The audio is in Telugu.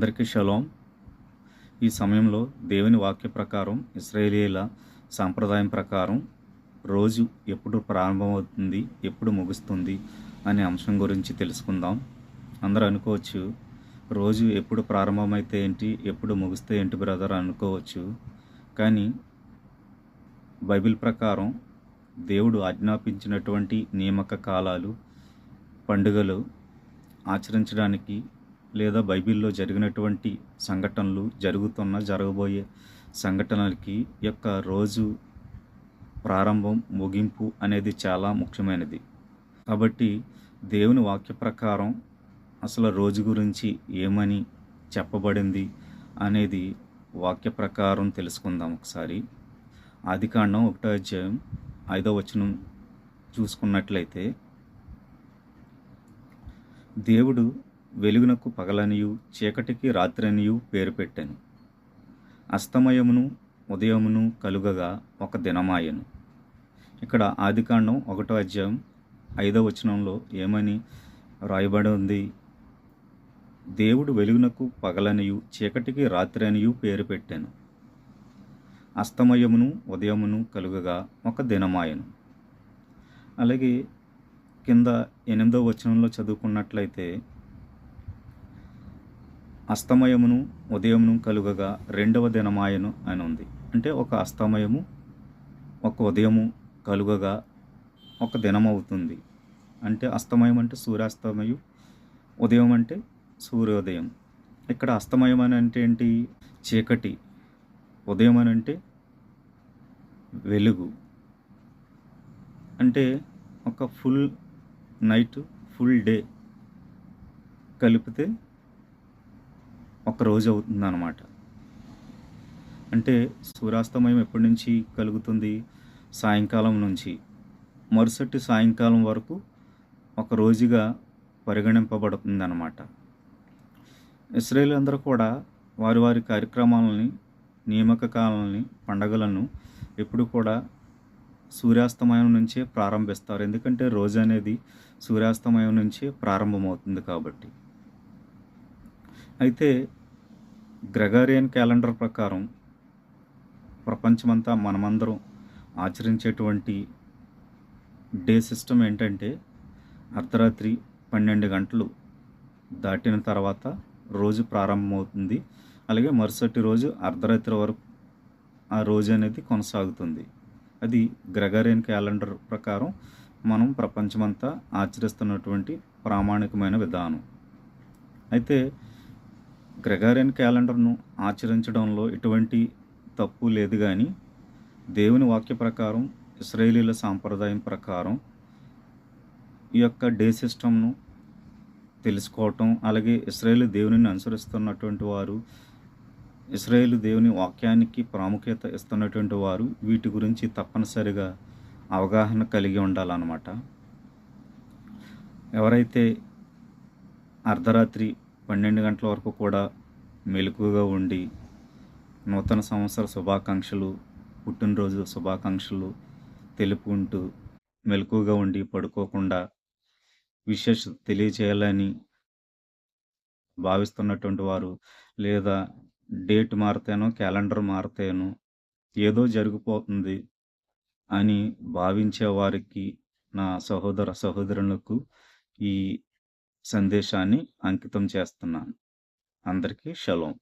అందరికీ షలోం. ఈ సమయంలో దేవుని వాక్య ప్రకారం ఇస్రాయేలీల సాంప్రదాయం ప్రకారం రోజు ఎప్పుడు ప్రారంభమవుతుంది ఎప్పుడు ముగుస్తుంది అనే అంశం గురించి తెలుసుకుందాం. అందరూ అనుకోవచ్చు రోజు ఎప్పుడు ప్రారంభమైతే ఏంటి ఎప్పుడు ముగిస్తే ఏంటి బ్రదర్ అనుకోవచ్చు. కానీ బైబిల్ ప్రకారం దేవుడు ఆజ్ఞాపించినటువంటి నియామక కాలాలు పండుగలు ఆచరించడానికి లేదా బైబిల్లో జరిగినటువంటి సంఘటనలు జరుగుతున్న జరగబోయే సంఘటనలకి యొక్క రోజు ప్రారంభం ముగింపు అనేది చాలా ముఖ్యమైనది. కాబట్టి దేవుని వాక్య ప్రకారం అసలు రోజు గురించి ఏమని చెప్పబడింది అనేది వాక్య ప్రకారం తెలుసుకుందాం ఒకసారి. ఆదికాండం ఒకటో అధ్యాయం ఐదో వచనం చూసుకున్నట్లయితే దేవుడు వెలుగునకు పగలనియు చీకటికి రాత్రనియు పేరు పెట్టాను. అస్తమయమును ఉదయమును కలుగగా ఒక దినమాయను. ఇక్కడ ఆదికాండం ఒకటో అధ్యాయం ఐదో వచనంలో ఏమని రాయబడి ఉంది దేవుడు వెలుగునకు పగలనియు చీకటికి రాత్రి అనియు పేరు పెట్టాను. అస్తమయమును ఉదయమును కలుగగా ఒక దినమాయను. అలాగే కింద ఎనిమిదో వచనంలో చదువుకున్నట్లయితే అస్తమయమును ఉదయమును కలుగగా రెండవ దినమాయను అని ఉంది. అంటే ఒక అస్తమయము ఒక ఉదయము కలుగగా ఒక దినం అవుతుంది అంటే అస్తమయం అంటే సూర్యాస్తమయం ఉదయం అంటే సూర్యోదయం. ఇక్కడ అస్తమయం అని అంటే ఏంటి? చీకటి. ఉదయం అని అంటే వెలుగు. అంటే ఒక ఫుల్ నైట్ ఫుల్ డే కలిపితే ఒక రోజు అవుతుంది అంటే సూర్యాస్తమయం ఎప్పటి నుంచి కలుగుతుంది? సాయంకాలం నుంచి. మరుసటి సాయంకాలం వరకు ఒక రోజుగా పరిగణింపబడుతుంది అన్నమాట ఇస్రాయేల్ అందరూ కూడా వారి వారి కార్యక్రమాలని నియామక కాలాలని పండగలను ఎప్పుడు కూడా సూర్యాస్తమయం నుంచే ప్రారంభిస్తారు. ఎందుకంటే రోజు అనేది సూర్యాస్తమయం నుంచే ప్రారంభమవుతుంది కాబట్టి. అయితే గ్రెగారియన్ క్యాలెండర్ ప్రకారం ప్రపంచమంతా మనమందరం ఆచరించేటువంటి డే సిస్టమ్ ఏంటంటే అర్ధరాత్రి పన్నెండు గంటలు దాటిన తర్వాత రోజు ప్రారంభమవుతుంది. అలాగే మరుసటి రోజు అర్ధరాత్రి వరకు ఆ రోజు అనేది కొనసాగుతుంది. అది గ్రెగారియన్ క్యాలెండర్ ప్రకారం మనం ప్రపంచమంతా ఆచరిస్తున్నటువంటి ప్రామాణికమైన విధానం. అయితే గ్రెగారియన్ క్యాలెండర్ను ఆచరించడంలో ఎటువంటి తప్పు లేదు కానీ దేవుని వాక్య ప్రకారం ఇస్రాయేలీల సాంప్రదాయం ప్రకారం ఈ యొక్క డే సిస్టమ్ను తెలుసుకోవటం అలాగే ఇస్రాయేల్ దేవునిని అనుసరిస్తున్నటువంటి వారు ఇస్రాయేల్ దేవుని వాక్యానికి ప్రాముఖ్యత ఇస్తున్నటువంటి వారు వీటి గురించి తప్పనిసరిగా అవగాహన కలిగి ఉండాలన్నమాట. ఎవరైతే అర్ధరాత్రి పన్నెండు గంటల వరకు కూడా మెలకుగా ఉండి నూతన సంవత్సర శుభాకాంక్షలు పుట్టినరోజు శుభాకాంక్షలు తెలుపుకుంటూ మెలకుగా ఉండి పడుకోకుండా విశేష తెలియచేయాలని భావిస్తున్నటువంటి వారు లేదా డేట్ మారితేనో క్యాలెండర్ మారితేనో ఏదో జరిగిపోతుంది అని భావించే వారికి నా సహోదర సహోదరులకు ఈ సందేశాన్ని అంకితం చేస్తున్నాను. అందరికీ షలోం.